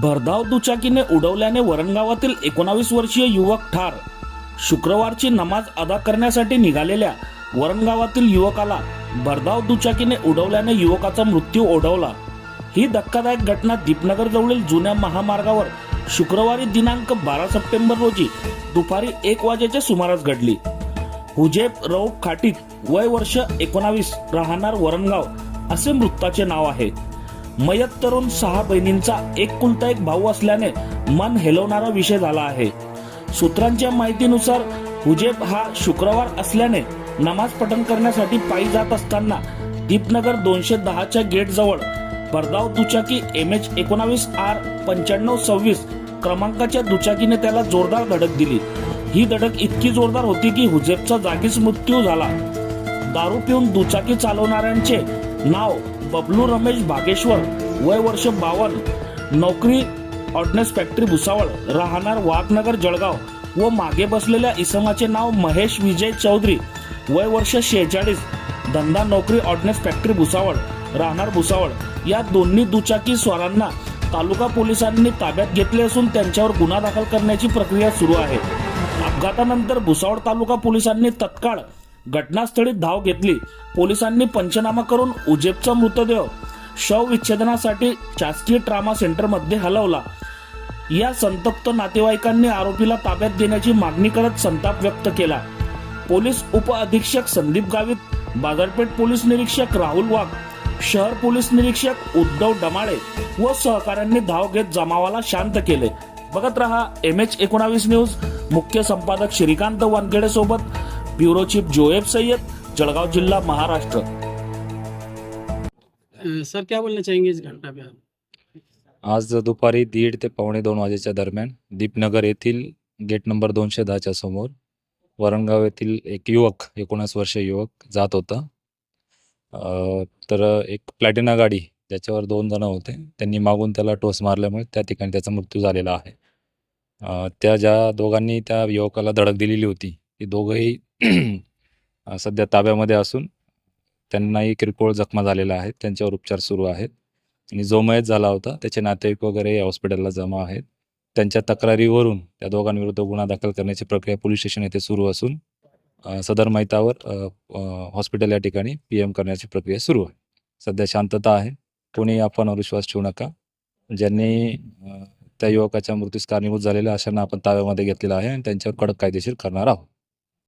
भरधाव दुचाकीने उडवल्याने वरणगावातील एकोणावीस वर्षीय युवक ठार. शुक्रवारची नमाज अदा करण्यासाठी निघालेल्या वरणगावातील युवकाला भरधाव दुचाकीने उडवल्याने युवकाचा मृत्यू ओढवला. ही धक्कादायक घटना दीपनगर जवळील जुन्या महामार्गावर शुक्रवारी दिनांक बारा सप्टेंबर रोजी दुपारी एक वाजेच्या सुमारास घडली. हुजेब रौफ खाटीत वय वर्ष एकोणावीस राहणार वरणगाव असे मृताचे नाव आहे. मयत तरुण सहा बहिणींचा एक कुलता एक भाऊ असल्याने मन हेलवणारा विषय झाला आहे. सूत्रांच्या माहितीनुसार हुजेब हा शुक्रवार असल्याने नमाज पठण करण्यासाठी पायी जात असताना दीपनगर दोनशे दहाच्या गेटजवळ भरधाव दुचाकी एम एच एकोणावीस आर पंच्याण्णव सव्वीस क्रमांकाच्या दुचाकीने त्याला जोरदार धडक दिली. ही धडक इतकी जोरदार होती की हुजेबचा जागीच मृत्यू झाला. दारू पिऊन दुचाकी चालवणाऱ्यांचे नाव बबलू रमेश बागेश्वर वय वर्ष बावन नोकरी ऑर्डनेस फॅक्टरी भुसावळ. राहणार वाघनगर जळगाव. व मागे बसलेल्या इसमाचे नाव महेश विजय चौधरी. वय वर्ष शेहेचाळीस. धंदा नोकरी ऑर्डनेस फॅक्टरी भुसावळ. राहणार भुसावळ. या दोन्ही दुचाकी स्वारांना तालुका पोलिसांनी ताब्यात घेतले असून त्यांच्यावर गुन्हा दाखल करण्याची प्रक्रिया सुरू आहे. अपघातानंतर भुसावळ तालुका पोलिसांनी तत्काळ घटनास्थळी धाव घेतली. पोलिसांनी पंचनामा करून उजेबचा मृतदेह शव विच्छेदनासाठी शासकीय ट्रामा सेंटरमध्ये हलवला. या संतप्त नातेवाईकांनी आरोपीला ताब्यात देण्याची मागणी करत संताप व्यक्त केला. पोलीस उप अधीक्षक संदीप गावित बाजारपेठ पोलीस निरीक्षक राहुल वाघ शहर पोलीस निरीक्षक उद्धव डमाळे व सहकाऱ्यांनी धाव घेत जमावाला शांत केले. बघत रहा एम एच एकोणावीस न्यूज. मुख्य संपादक श्रीकांत वानखेडे सोबत ब्युरो चीफ जोएब सय्यद जळगाव जिल्हा महाराष्ट्र. सर क्या बोलना चाहेंगे इस घटना पे आप? आज दुपारी दीड ते पावणे दोन वाजेच्या दरम्यान दीपनगर येथील गेट नंबर दोनशे दहाच्या समोर वरणगाव येथील एक युवक एकोणीस वर्षीय युवक जात होता. अ, तर एक प्लॅटिना गाडी ज्याच्यावर दोन जण होते. त्यांनी मागून त्याला टोस मारल्यामुळे त्या ठिकाणी त्याचा मृत्यू झालेला आहे. अ, त्या ज्या दोघांनी त्या युवकाला धडक दिलेली होती ती दोघंही सध्या ताब्यामध्ये असून त्यांनाही किरकोळ जखमा झालेल्या आहेत. त्यांच्यावर उपचार सुरू आहेत. आणि जो मयत झाला होता त्याचे नातेवाईक वगैरे या हॉस्पिटलला जमा आहेत. त्यांच्या तक्रारीवरून त्या दोघांविरुद्ध गुन्हा दाखल करण्याची प्रक्रिया पोलीस स्टेशन येथे सुरू असून सदर माहितावर हॉस्पिटल या ठिकाणी पी एम करण्याची प्रक्रिया सुरू आहे. सध्या शांतता आहे. कोणी आपण विश्वास ठेवू नका. ज्यांनी त्या युवकाच्या मृत्यूस कारणीभूत झालेल्या अशांना आपण ताब्यामध्ये घेतलेला आहे आणि त्यांच्यावर कडक कायदेशीर करणार आहोत.